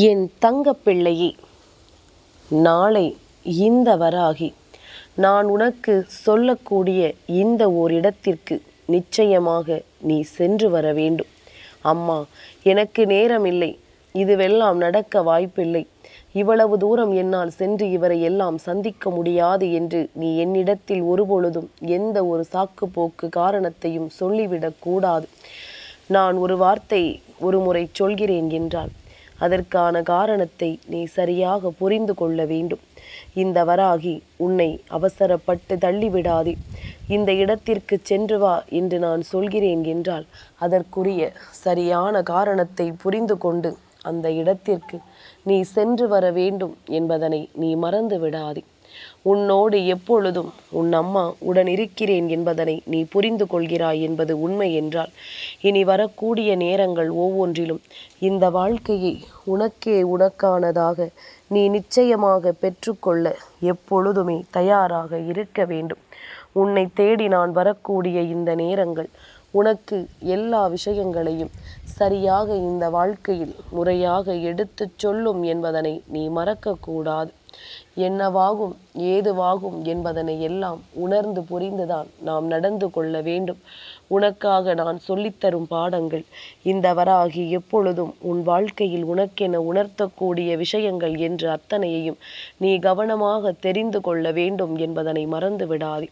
என் தங்கப்பிள்ளையே நாளை இந்த வராகி. நான் உனக்கு சொல்லக்கூடிய இந்த ஓரிடத்திற்கு நிச்சயமாக நீ சென்று வர வேண்டும். அம்மா எனக்கு நேரமில்லை. இதுவெல்லாம் நடக்க வாய்ப்பில்லை. இவ்வளவு தூரம் என்னால் சென்று இவரை எல்லாம் சந்திக்க முடியாது என்று நீ என்னிடத்தில் ஒருபொழுதும் எந்த ஒரு சாக்கு போக்கு காரணத்தையும் சொல்லிவிடக்கூடாது நான் ஒரு வார்த்தை ஒரு முறை சொல்கிறேன் என்றால் அதற்கான காரணத்தை நீ சரியாக புரிந்து கொள்ள வேண்டும். இந்த வராகி உன்னை அவசரப்பட்டு தள்ளிவிடாதே. இந்த இடத்திற்கு சென்று வா என்று நான் சொல்கிறேன் என்றால் அதற்குரிய சரியான காரணத்தை புரிந்து கொண்டு அந்த இடத்திற்கு நீ சென்று வர வேண்டும் என்பதனை நீ மறந்து விடாதே உன்னோடு எப்பொழுதும் உன் அம்மா உடன் இருக்கிறேன் என்பதனை நீ புரிந்து கொள்கிறாய் என்பது உண்மை என்றால் இனி வரக்கூடிய நேரங்கள் ஒவ்வொன்றிலும் இந்த வாழ்க்கையை உனக்கே உனக்கானதாக நீ நிச்சயமாக பெற்றுக்கொள்ள எப்பொழுதுமே தயாராக இருக்க வேண்டும். உன்னை தேடி நான் வரக்கூடிய இந்த நேரங்கள் உனக்கு எல்லா விஷயங்களையும் சரியாக இந்த வாழ்க்கையில் முறையாக எடுத்துச் சொல்லும் என்பதனை நீ மறக்கக்கூடாது. என்னவாகும் ஏதுவாகும் என்பதனை எல்லாம் உணர்ந்து புரிந்துதான் நாம் நடந்து கொள்ள வேண்டும். உனக்காக நான் சொல்லித்தரும் பாடங்கள் இந்த வராகி எப்பொழுதும் உன் வாழ்க்கையில் உனக்கென உணர்த்தக்கூடிய விஷயங்கள் என்று அத்தனையையும் நீ கவனமாக தெரிந்து கொள்ள வேண்டும் என்பதனை மறந்து விடாதே.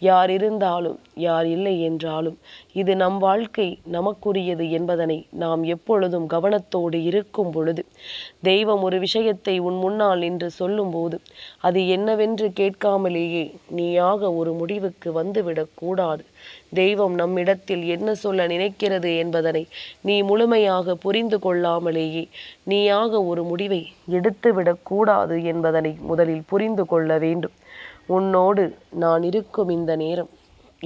யார் இருந்தாலும் யார் இல்லை என்றாலும் இது நம் வாழ்க்கை நமக்குரியது என்பதனை நாம் எப்பொழுதும் கவனத்தோடு இருக்கும் பொழுது. தெய்வம் ஒரு விஷயத்தை உன் முன்னால் என்று சொல்லும்போது அது என்னவென்று கேட்காமலேயே நீயாக ஒரு முடிவுக்கு வந்துவிடக்கூடாது தெய்வம் நம்மிடத்தில் என்ன சொல்ல நினைக்கிறது என்பதனை நீ முழுமையாக புரிந்து கொள்ளாமலேயே நீயாக ஒரு முடிவை எடுத்துவிடக்கூடாது என்பதனை முதலில் புரிந்து கொள்ள வேண்டும். உன்னோடு நான் இருக்கும் இந்த நேரம்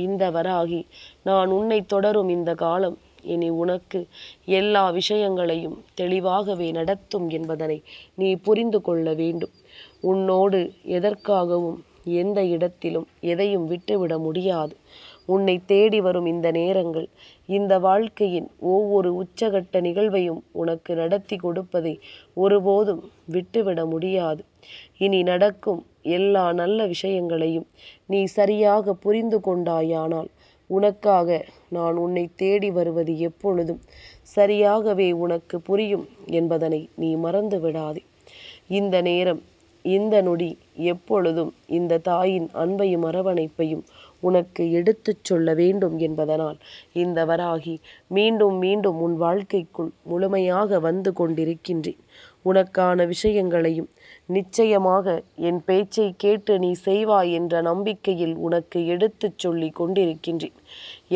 இந்த வராகி நான் உன்னை தொடரும் இந்த காலம் இனி உனக்கு எல்லா விஷயங்களையும் தெளிவாகவே நடத்தும் என்பதனை நீ புரிந்து கொள்ள வேண்டும். உன்னோடு எதற்காகவும் எந்த இடத்திலும் எதையும் விட்டுவிட முடியாது. உன்னை தேடி வரும் இந்த நேரங்கள் இந்த வாழ்க்கையின் ஒவ்வொரு உச்சகட்ட நிகழ்வையும் உனக்கு நடத்தி கொடுப்பதை ஒருபோதும் விட்டுவிட முடியாது. இனி நடக்கும் எல்லா நல்ல விஷயங்களையும் நீ சரியாக புரிந்து கொண்டாயானால் உனக்காக நான் உன்னை தேடி வருவது எப்பொழுதும் சரியாகவே உனக்கு புரியும் என்பதனை நீ மறந்து விடாதே இந்த நேரம் இந்த நொடி எப்பொழுதும் இந்த தாயின் அன்பையும் அரவணைப்பையும் உனக்கு எடுத்துச் சொல்ல வேண்டும் என்பதனால் இந்த வராகி மீண்டும் மீண்டும் உன் வாழ்க்கைக்குள் முழுமையாக வந்து கொண்டிருக்கின்றேன். உனக்கான விஷயங்களையும் நிச்சயமாக என் பேச்சை கேட்டு நீ செய்வாய் என்ற நம்பிக்கையில் உனக்கு எடுத்துச் சொல்லி கொண்டிருக்கின்றேன்.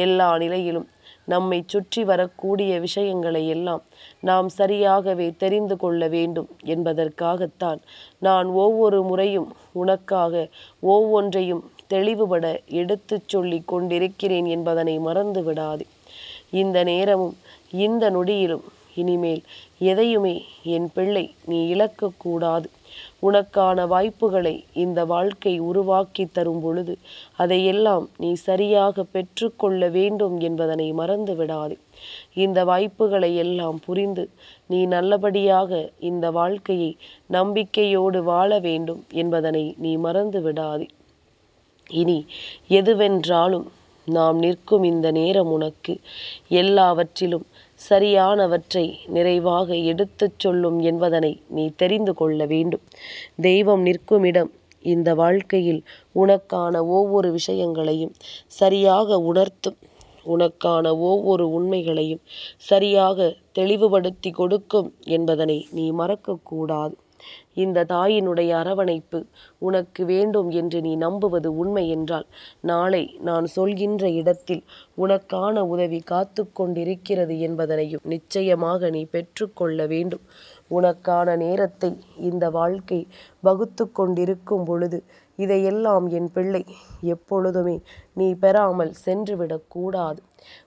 எல்லா நிலையிலும் நம்மை சுற்றி வரக்கூடிய விஷயங்களை எல்லாம் நாம் சரியாகவே தெரிந்து கொள்ள வேண்டும் என்பதற்காகத்தான் நான் ஒவ்வொரு முறையும் உனக்காக ஒவ்வொன்றையும் தெளிவுபட எடுத்துச் சொல்லி கொண்டிருக்கிறேன் என்பதனை மறந்து விடாது இந்த நேரமும் இந்த நொடியிலும் இனிமேல் எதையுமே என் பிள்ளை நீ இழக்கக்கூடாது உனக்கான வாய்ப்புகளை இந்த வாழ்க்கை உருவாக்கி தரும் பொழுது அதையெல்லாம் நீ சரியாக பெற்றுக்கொள்ள வேண்டும் என்பதனை மறந்து விடாது. இந்த வாய்ப்புகளை எல்லாம் புரிந்து நீ நல்லபடியாக இந்த வாழ்க்கையை நம்பிக்கையோடு வாழ வேண்டும் என்பதனை நீ மறந்து விடாதே. இனி எதுவென்றாலும் நாம் நிற்கும் இந்த நேரம் உனக்கு எல்லாவற்றிலும் சரியானவற்றை நிறைவாக எடுத்துச் சொல்லும் என்பதனை நீ தெரிந்து கொள்ள வேண்டும். தெய்வம் நிற்கும் இடம் இந்த வாழ்க்கையில் உனக்கான ஒவ்வொரு விஷயங்களையும் சரியாக உணர்த்தும். உனக்கான ஒவ்வொரு உண்மைகளையும் சரியாக தெளிவுபடுத்தி கொடுக்கும் என்பதனை நீ மறக்கக்கூடாது. இந்த தாயினுடைய அரவணைப்பு உனக்கு வேண்டும் என்று நீ நம்புவது உண்மை என்றால் நாளை நான் சொல்கின்ற இடத்தில் உனக்கான உதவி காத்து கொண்டிருக்கிறது என்பதனையும் நிச்சயமாக நீ பெற்றுக்கொள்ள வேண்டும். உனக்கான நேரத்தை இந்த வாழ்க்கை வகுத்து கொண்டிருக்கும் பொழுது இதையெல்லாம் என் பிள்ளை எப்பொழுதுமே நீ பெறாமல் சென்றுவிடக்கூடாது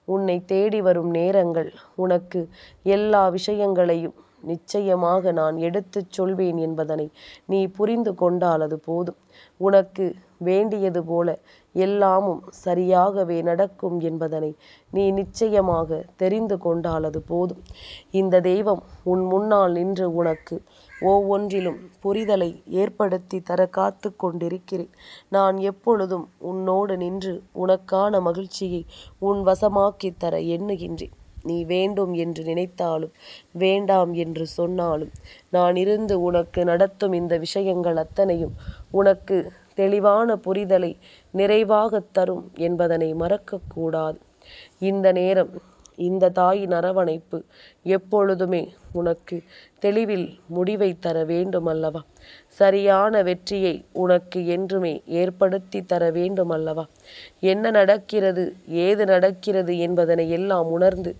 உன்னை தேடி வரும் நேரங்கள் உனக்கு எல்லா விஷயங்களையும் நிச்சயமாக நான் எடுத்துச் சொல்வேன் என்பதனை நீ புரிந்து கொண்டால் அது போதும். உனக்கு வேண்டியது போல எல்லாமும் சரியாகவே நடக்கும் என்பதனை நீ நிச்சயமாக தெரிந்து கொண்டால் அது போதும். இந்த தெய்வம் உன் முன்னால் நின்று உனக்கு ஒவ்வொன்றிலும் புரிதலை ஏற்படுத்தி தர காத்து கொண்டிருக்கிறேன். நான் எப்பொழுதும் உன்னோடு நின்று உனக்கான மகிழ்ச்சியை உன் வசமாக்கித் தர எண்ணுகின்றேன். நீ வேண்டும் என்று நினைத்தாலும் வேண்டாம் என்று சொன்னாலும் நான் இருந்து உனக்கு நடத்தும் இந்த விஷயங்கள் அத்தனையும் உனக்கு தெளிவான புரிதலை நிறைவாகத் தரும் என்பதனை மறக்கக்கூடாது. இந்த நேரம் இந்த தாயின் அரவணைப்பு எப்பொழுதுமே உனக்கு தெளிவில் முடிவை தர வேண்டும் அல்லவா சரியான வெற்றியை உனக்கு என்றுமே ஏற்படுத்தி தர வேண்டும் அல்லவா என்ன நடக்கிறது ஏது நடக்கிறது என்பதனை எல்லாம் உணர்ந்து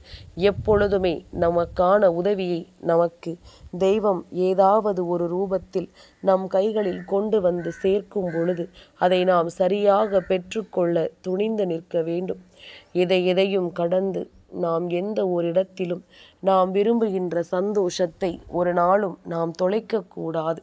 எப்பொழுதுமே நமக்கான உதவியை நமக்கு தெய்வம் ஏதாவது ஒரு ரூபத்தில் நம் கைகளில் கொண்டு வந்து சேர்க்கும் பொழுது அதை நாம் சரியாக பெற்றுக்கொள்ள துணிந்து நிற்க வேண்டும். எதை எதையும் கடந்து நாம் எந்த ஒரு இடத்திலும் நாம் விரும்புகின்ற சந்தோஷத்தை ஒரு நாளும் நாம் தொலைக்கக்கூடாது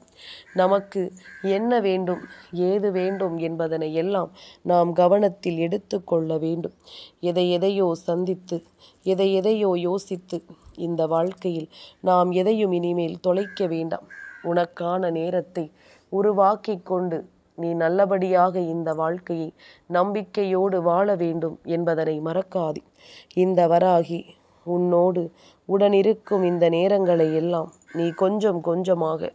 நமக்கு என்ன வேண்டும் ஏது வேண்டும் என்பதனை எல்லாம் நாம் கவனத்தில் எடுத்துக்கொள்ள வேண்டும். எதை எதையோ சந்தித்து எதை எதையோ யோசித்து இந்த வாழ்க்கையில் நாம் எதையும் இனிமேல் தொலைக்க வேண்டாம். உனக்கான நேரத்தை உருவாக்கி கொண்டு நீ நல்லபடியாக இந்த வாழ்க்கையை நம்பிக்கையோடு வாழ வேண்டும் என்பதனை மறக்காதே. இந்த வராகி உன்னோடு உடனிருக்கும் இந்த நேரங்களை எல்லாம் நீ கொஞ்சம் கொஞ்சமாக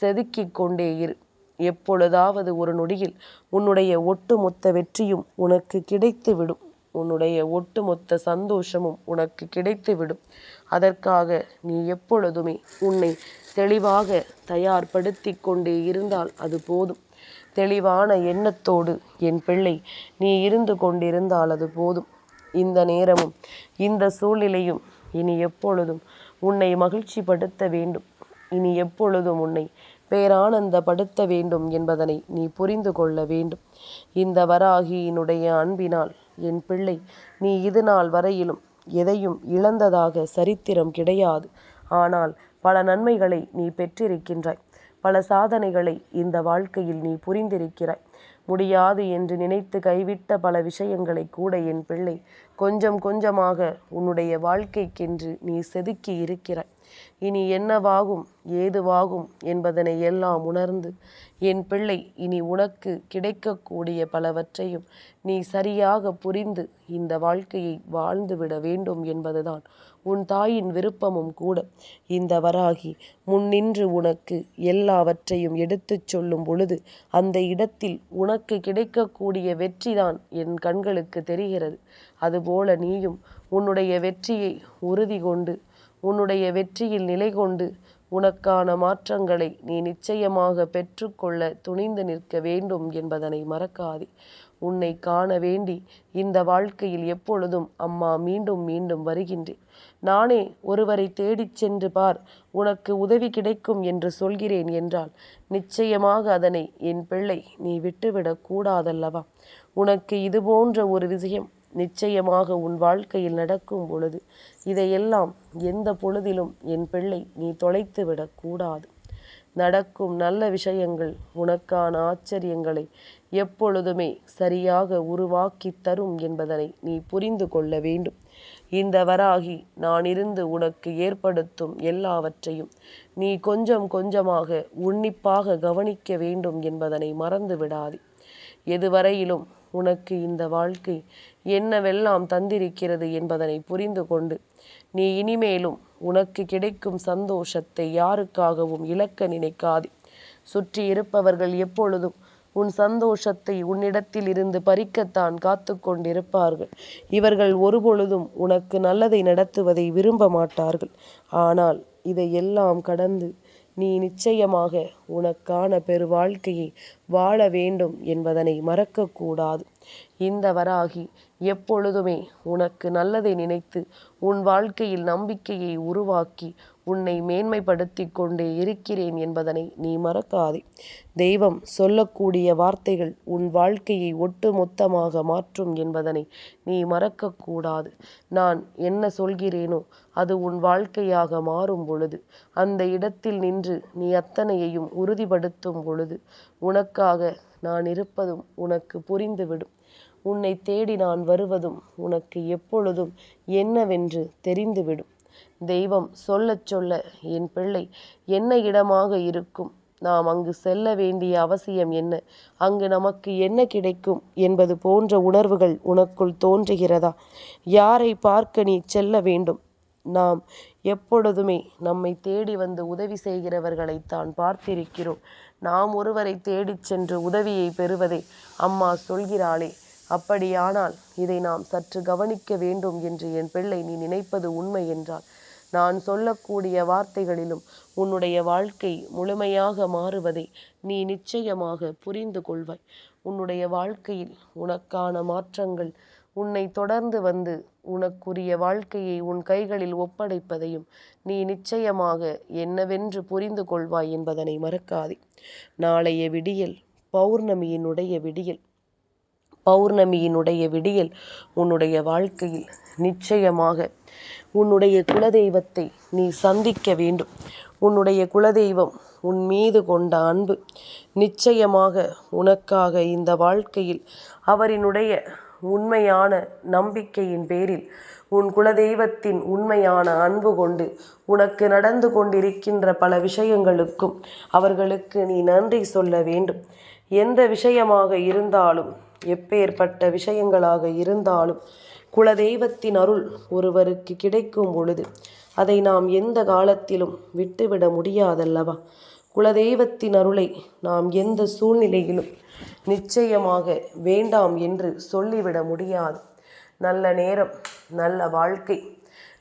செதுக்கிக் கொண்டே இரு. எப்பொழுதாவது ஒரு நொடியில் உன்னுடைய ஒட்டுமொத்த வெற்றியும் உனக்கு கிடைத்துவிடும். உன்னுடைய ஒட்டுமொத்த சந்தோஷமும் உனக்கு கிடைத்துவிடும். அதற்காக நீ எப்பொழுதுமே உன்னை தெளிவாக தயார்படுத்தி கொண்டே இருந்தால் அது போதும். தெளிவான எண்ணத்தோடு என் பிள்ளை நீ இருந்து கொண்டிருந்தால் அது போதும். இந்த நேரமும் இந்த சூழ்நிலையும் இனி எப்பொழுதும் உன்னை மகிழ்ச்சிப்படுத்த வேண்டும். இனி எப்பொழுதும் உன்னை பேரானந்தப்படுத்த வேண்டும் என்பதனை நீ புரிந்து கொள்ள வேண்டும். இந்த வராகியினுடைய அன்பினால் என் பிள்ளை நீ இது நாள் வரையிலும் எதையும் இழந்ததாக சரித்திரம் கிடையாது. ஆனால் பல நன்மைகளை நீ பெற்றிருக்கின்றாய். பல சாதனைகளை இந்த வாழ்க்கையில் நீ புரிந்திருக்கிறாய். முடியாது என்று நினைத்து கைவிட்ட பல விஷயங்களை கூட என் பிள்ளை கொஞ்சம் கொஞ்சமாக உன்னுடைய வாழ்க்கைக்கென்று நீ செதுக்கி இருக்கிறாய். இனி என்னவாகும் ஏதுவாகும் என்பதனை எல்லாம் உணர்ந்து என் பிள்ளை இனி உனக்கு கிடைக்கக்கூடிய பலவற்றையும் நீ சரியாக புரிந்து இந்த வாழ்க்கையை வாழ்ந்துவிட வேண்டும் என்பதுதான் உன் தாயின் விருப்பமும் கூட. இந்த வராகி முன்னின்று உனக்கு எல்லாவற்றையும் எடுத்துச் சொல்லும் பொழுது அந்த இடத்தில் உனக்கு கிடைக்கக்கூடிய வெற்றிதான் என் கண்களுக்கு தெரிகிறது. அதுபோல நீயும் உன்னுடைய வெற்றியை உறுதி கொண்டு உன்னுடைய வெற்றியில் நிலை கொண்டு உனக்கான மாற்றங்களை நீ நிச்சயமாக பெற்றுக்கொள்ள துணிந்து நிற்க வேண்டும் என்பதனை மறக்காதே. உன்னை காண வேண்டி இந்த வாழ்க்கையில் எப்பொழுதும் அம்மா மீண்டும் மீண்டும் வருகின்றேன். நானே ஒருவரை தேடிச் சென்று பார் உனக்கு உதவி கிடைக்கும் என்று சொல்கிறேன் என்றால் நிச்சயமாக அதனை என் பிள்ளை நீ விட்டுவிடக் கூடாதல்லவா? உனக்கு இது போன்ற ஒரு விஷயம் நிச்சயமாக உன் வாழ்க்கையில் நடக்கும் பொழுது இதையெல்லாம் எந்த பொழுதிலும் என் பிள்ளை நீ தொலைத்து விடக்கூடாது நடக்கும் நல்ல விஷயங்கள் உனக்கான ஆச்சரியங்களை எப்பொழுதுமே சரியாக உருவாக்கி தரும் என்பதனை நீ புரிந்து கொள்ள வேண்டும். இந்த வராகி நான் இருந்து உனக்கு ஏற்படுத்தும் எல்லாவற்றையும் நீ கொஞ்சம் கொஞ்சமாக உன்னிப்பாக கவனிக்க வேண்டும் என்பதனை மறந்து விடாதே. எதுவரையிலும் உனக்கு இந்த வாழ்க்கை என்னவெல்லாம் தந்திருக்கிறது என்பதனை புரிந்து கொண்டு நீ இனிமேலும் உனக்கு கிடைக்கும் சந்தோஷத்தை யாருக்காகவும் இழக்க நினைக்காதே. சுற்றி இருப்பவர்கள் எப்பொழுதும் உன் சந்தோஷத்தை உன்னிடத்தில் இருந்து பறிக்கத்தான் காத்து கொண்டிருப்பார்கள். இவர்கள் ஒருபொழுதும் உனக்கு நல்லதை நடத்துவதை விரும்ப மாட்டார்கள். ஆனால் இதையெல்லாம் கடந்து நீ நிச்சயமாக உனக்கான பெரு வாழ்க்கையை வாழ வேண்டும் என்பதனை மறக்கக்கூடாது. இந்த வராகி எப்பொழுதுமே உனக்கு நல்லதை நினைத்து உன் வாழ்க்கையில் நம்பிக்கையை உருவாக்கி உன்னை மேன்மைப்படுத்தி கொண்டே இருக்கிறேன் என்பதனை நீ மறக்காதே. தெய்வம் சொல்லக்கூடிய வார்த்தைகள் உன் வாழ்க்கையை ஒட்டு மொத்தமாக மாற்றும் என்பதனை நீ மறக்கக்கூடாது. நான் என்ன சொல்கிறேனோ அது உன் வாழ்க்கையாக மாறும் பொழுது அந்த இடத்தில் நின்று நீ அத்தனையையும் உறுதிப்படுத்தும் பொழுது உனக்காக நான் இருப்பதும் உனக்கு புரிந்துவிடும். உன்னை தேடி நான் வருவதும் உனக்கு எப்பொழுதும் என்னவென்று தெரிந்துவிடும். தெய்வம் சொல்லச் சொல்ல என் பிள்ளை என்ன இடமாக இருக்கும்? நாம் அங்கு செல்ல வேண்டிய அவசியம் என்ன? அங்கு நமக்கு என்ன கிடைக்கும்? என்பது போன்ற உணர்வுகள் உனக்குள் தோன்றுகிறதா? யாரை பார்க்க நீ செல்ல வேண்டும்? நாம் எப்பொழுதுமே நம்மை தேடி வந்து உதவி செய்கிறவர்களைத்தான் பார்த்திருக்கிறோம். நாம் ஒருவரை தேடிச் சென்று உதவியை பெறுவதை அம்மா சொல்கிறாளே அப்படியானால் இதை நாம் சற்று கவனிக்க வேண்டும் என்று என் பிள்ளை நீ நினைப்பது உண்மை என்றால் நான் சொல்லக்கூடிய வார்த்தைகளிலும் உன்னுடைய வாழ்க்கை முழுமையாக மாறுவதை நீ நிச்சயமாக புரிந்து கொள்வாய். உன்னுடைய வாழ்க்கையில் உனக்கான மாற்றங்கள் உன்னை தொடர்ந்து வந்து உனக்குரிய வாழ்க்கையை உன் கைகளில் ஒப்படைப்பதையும் நீ நிச்சயமாக என்னவென்று புரிந்து கொள்வாய் என்பதனை மறக்காதே. நாளைய விடியல் பௌர்ணமியினுடைய விடியல். பௌர்ணமியினுடைய விடியல் உன்னுடைய வாழ்க்கையில் நிச்சயமாக உன்னுடைய குலதெய்வத்தை நீ சந்திக்க வேண்டும். உன்னுடைய குலதெய்வம் உன் மீது கொண்ட அன்பு. நிச்சயமாக உனக்காக இந்த வாழ்க்கையில் அவரினுடைய உண்மையான நம்பிக்கையின் பேரில் உன் குலதெய்வத்தின் உண்மையான அன்பு கொண்டு உனக்கு நடந்து கொண்டிருக்கின்ற பல விஷயங்களுக்கும் அவர்களுக்கு நீ நன்றி சொல்ல வேண்டும். எந்த விஷயமாக இருந்தாலும் எப்பேற்பட்ட விஷயங்களாக இருந்தாலும் குலதெய்வத்தின் அருள் ஒருவருக்கு கிடைக்கும் பொழுது அதை நாம் எந்த காலத்திலும் விட்டுவிட முடியாதல்லவா? குலதெய்வத்தின் அருளை நாம் எந்த சூழ்நிலையிலும் நிச்சயமாக வேண்டாம் என்று சொல்லிவிட முடியாது. நல்ல நேரம் நல்ல வாழ்க்கை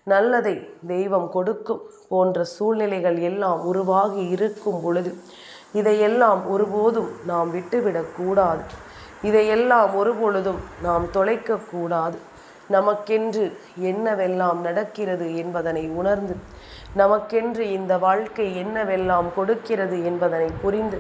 நல்லதை தெய்வம் கொடுக்கும் போன்ற சூழ்நிலைகள் எல்லாம் உருவாகி இருக்கும் பொழுது இதையெல்லாம் ஒருபோதும் நாம் விட்டுவிடக்கூடாது. இதையெல்லாம் ஒருபொழுதும் நாம் தொலைக்கக்கூடாது. நமக்கென்று என்னவெல்லாம் நடக்கிறது என்பதனை உணர்ந்து நமக்கென்று இந்த வாழ்க்கை என்னவெல்லாம் கொடுக்கிறது என்பதனை புரிந்து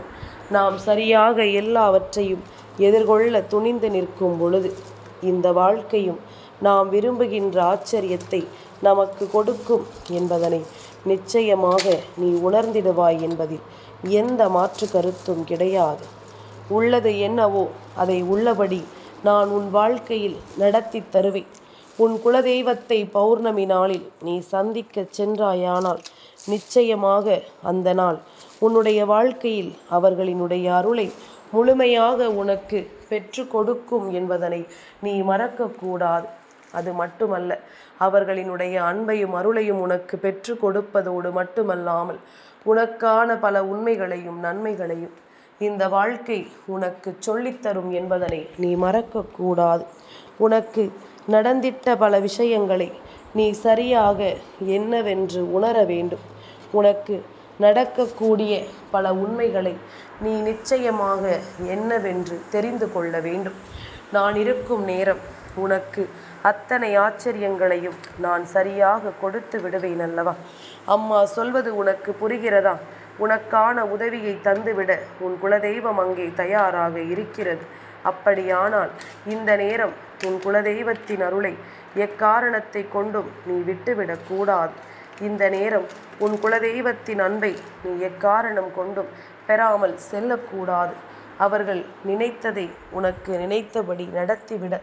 நாம் சரியாக எல்லாவற்றையும் எதிர்கொள்ள துணிந்து நிற்கும் பொழுது இந்த வாழ்க்கையும் நாம் விரும்புகின்ற ஆச்சரியத்தை நமக்கு கொடுக்கும் என்பதனை நிச்சயமாக நீ உணர்ந்திடுவாய் என்பதில் எந்த மாற்று கருத்தும் கிடையாது. உள்ளது என்னவோ அதை உள்ளபடி நான் உன் வாழ்க்கையில் நடத்தி தருவேன். உன் குலதெய்வத்தை பௌர்ணமி நாளில் நீ சந்திக்க சென்றாயானால் நிச்சயமாக அந்த நாள் உன்னுடைய வாழ்க்கையில் அவர்களினுடைய அருளை முழுமையாக உனக்கு பெற்று கொடுக்கும் என்பதனை நீ மறக்கக்கூடாது அது மட்டுமல்ல அவர்களினுடைய அன்பையும் அருளையும் உனக்கு பெற்று கொடுப்பதோடு மட்டுமல்லாமல் உனக்கான பல உண்மைகளையும் நன்மைகளையும் இந்த வாழ்க்கை உனக்கு சொல்லித்தரும் என்பதனை நீ மறக்கக்கூடாது. உனக்கு நடந்திட்ட பல விஷயங்களை நீ சரியாக என்னவென்று உணர வேண்டும். உனக்கு நடக்கக்கூடிய பல உண்மைகளை நீ நிச்சயமாக என்னவென்று தெரிந்து கொள்ள வேண்டும். நான் இருக்கும் நேரம் உனக்கு அத்தனை ஆச்சரியங்களையும் நான் சரியாக கொடுத்து விடுவேன் அல்லவா? அம்மா சொல்வது உனக்கு புரிகிறதா? உனக்கான உதவியை தந்துவிட உன் குலதெய்வம் அங்கே தயாராக இருக்கிறது. அப்படியானால் இந்த நேரம் உன் குலதெய்வத்தின் அருளை எக்காரணத்தை கொண்டும் நீ விட்டுவிடக் கூடாது. இந்த நேரம் உன் குலதெய்வத்தின் அன்பை நீ எக்காரணம் கொண்டும் பெறாமல் செல்லக்கூடாது அவர்கள் நினைத்ததை உனக்கு நினைத்தபடி நடத்திவிட.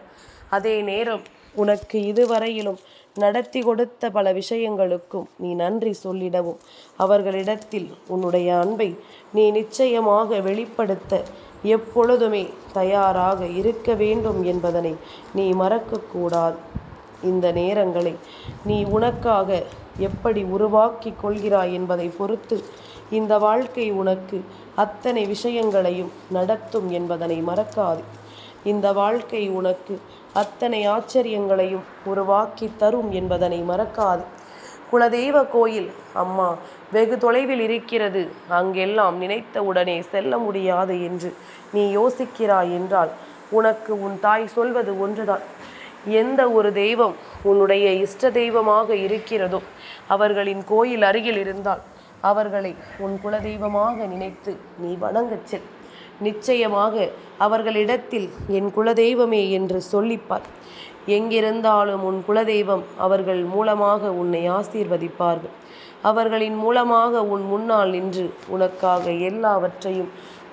அதே நேரம் உனக்கு இதுவரையிலும் நடத்தி கொடுத்த பல விஷயங்களுக்கும் நீ நன்றி சொல்லிடவும். அவர்களிடத்தில் உன்னுடைய அன்பை நீ நிச்சயமாக வெளிப்படுத்த எப்பொழுதுமே தயாராக இருக்க வேண்டும் என்பதனை நீ மறக்கக்கூடாது. இந்த நேரங்களை நீ உனக்காக எப்படி உருவாக்கி கொள்கிறாய் என்பதை பொறுத்து இந்த வாழ்க்கை உனக்கு அத்தனை விஷயங்களையும் நடத்தும் என்பதனை மறக்காது. இந்த வாழ்க்கை உனக்கு அத்தனை ஆச்சரியங்களையும் உருவாக்கி தரும் என்பதனை மறக்காது. குலதெய்வ கோயில் அம்மா வெகு தொலைவில் இருக்கிறது. அங்கெல்லாம் நினைத்த உடனே செல்ல முடியாது என்று நீ யோசிக்கிறாய் என்றால் உனக்கு உன் தாய் சொல்வது ஒன்றுதான். எந்த ஒரு தெய்வம் உன்னுடைய இஷ்ட தெய்வமாக இருக்கிறதோ அவர்களின் கோயில் அருகில் இருந்தால் அவர்களை உன் குலதெய்வமாக நினைத்து நீ வணங்கச் செல். நிச்சயமாக அவர்களிடத்தில் என் குலதெய்வமே என்று சொல்லிப்பார். எங்கிருந்தாலும் உன் குலதெய்வம் அவர்கள் மூலமாக உன்னை ஆசீர்வதிப்பார்கள். அவர்களின் மூலமாக உன் முன்னால் நின்று உனக்காக எல்லாவற்றையும்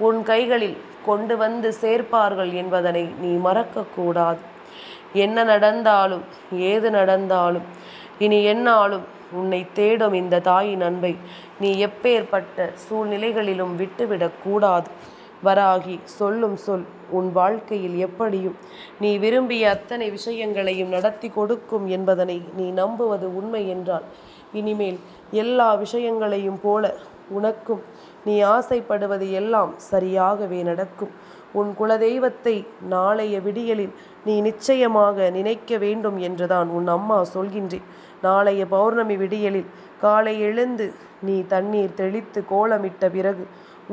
உன் கைகளில் கொண்டு வந்து சேர்ப்பார்கள் என்பதனை நீ மறக்கக்கூடாது. என்ன நடந்தாலும் ஏது நடந்தாலும் இனி என்னாலும் உன்னை தேடும் இந்த தாயின் அன்பை நீ எப்பேற்பட்ட சூழ்நிலைகளிலும் விட்டுவிடக்கூடாது. வராகி சொல்லும் சொல் உன் வாழ்க்கையில் எப்படியும். நீ விரும்பிய அத்தனை விஷயங்களையும் நடத்தி கொடுக்கும் என்பதனை நீ நம்புவது உண்மை என்றால் இனிமேல் எல்லா விஷயங்களையும் போல உனக்கும் நீ ஆசைப்படுவது எல்லாம் சரியாகவே நடக்கும். உன் குலதெய்வத்தை நாளைய விடியலில் நீ நிச்சயமாக நினைக்க வேண்டும் என்றுதான் உன் அம்மா சொல்கின்றேன். நாளைய பௌர்ணமி விடியலில் காலை எழுந்து நீ தண்ணீர் தெளித்து கோலமிட்ட பிறகு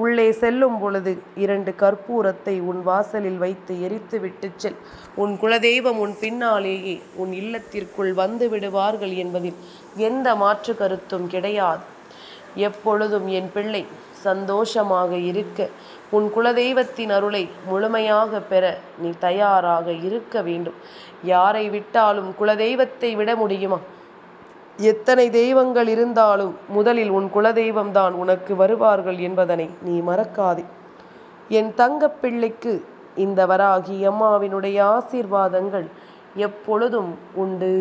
உள்ளே செல்லும் பொழுது இரண்டு கற்பூரத்தை உன் வாசலில் வைத்து எரித்து விட்டு செல். உன் குலதெய்வம் உன் பின்னாலேயே உன் இல்லத்திற்குள் வந்து விடுவார்கள் என்பதில் எந்த மாற்று கருத்தும் கிடையாது. எப்பொழுதும் என் பிள்ளை சந்தோஷமாக இருக்க உன் குலதெய்வத்தின் அருளை முழுமையாக பெற நீ தயாராக இருக்க வேண்டும். யாரை விட்டாலும் குலதெய்வத்தை விட முடியுமா? எத்தனை தெய்வங்கள் இருந்தாலும் முதலில் உன் குலதெய்வம்தான் உனக்கு வருவார்கள் என்பதனை நீ மறக்காதே. என் தங்கப்பிள்ளைக்கு இந்த வராகி அம்மாவினுடைய ஆசீர்வாதங்கள் எப்பொழுதும் உண்டு.